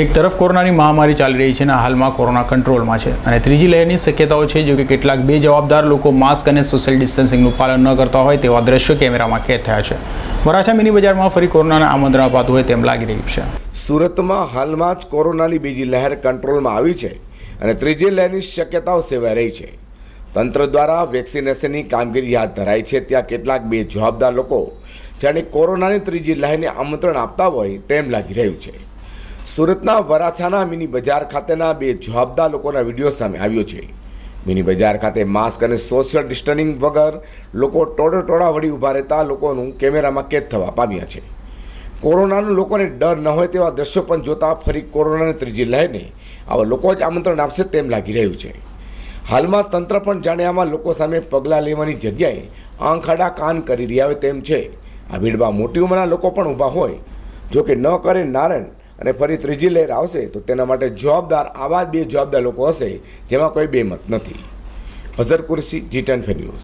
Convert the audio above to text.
એક તરફ કોરોનાની મહામારી ચાલી રહી છે અને હાલમાં કોરોના કંટ્રોલમાં છે. અને ત્રીજી લહેરની શક્યતાઓ છે જો કે કેટલાક બે જવાબદાર લોકો માસ્ક અને સોશિયલ ડિસ્ટન્સિંગનું પાલન ન કરતા હોય તેવા દ્રશ્યો કેમેરામાં કેદ થયા છે. વરાછા મિની બજારમાં ફરી કોરોનાને આમંત્રણ અપાતું હોય તેમ લાગી રહ્યું છે. સુરતમાં હાલમાં જ કોરોનાની બીજી લહેર કંટ્રોલમાં આવી છે અને ત્રીજી લહેરની શક્યતાઓ સેવાઈ રહી છે. તંત્ર દ્વારા વેક્સિનેશનની કામગીરી હાથ ધરાઈ છે, ત્યાં કેટલાક બે જવાબદાર લોકો જાણે કોરોનાની ત્રીજી લહેરને આમંત્રણ આપતા હોય તેમ લાગી રહ્યું છે. સુરતના વરાછાના મિની બજાર ખાતેના બે જવાબદાર લોકોના વીડિયો સામે આવ્યો છે. મિની બજાર ખાતે માસ્ક અને સોશિયલ ડિસ્ટન્સિંગ વગર લોકો ટોળે ટોળા વળી ઊભા રહેતા લોકોનું કેમેરામાં કેદ થવા પામ્યા છે. કોરોનાનું લોકોને ડર ન હોય તેવા દ્રશ્યો પણ જોતા ફરી કોરોનાની ત્રીજી લહેરને આવા લોકો જ આમંત્રણ આપશે તેમ લાગી રહ્યું છે. હાલમાં તંત્ર પણ જાણે આમાં લોકો સામે પગલાં લેવાની જગ્યાએ આંખાડા કાન કરી રહ્યા હોય તેમ છે. આ ભીડમાં મોટી ઉંમરના લોકો પણ ઊભા હોય. જોકે ન કરે નારાયણ અને ફરી ત્રીજી લહેર આવશે તો તેના માટે જવાબદાર આવા જ બે જવાબદાર લોકો હશે જેમાં કોઈ બેમત નથી. Azhar Qureshi, G ten news.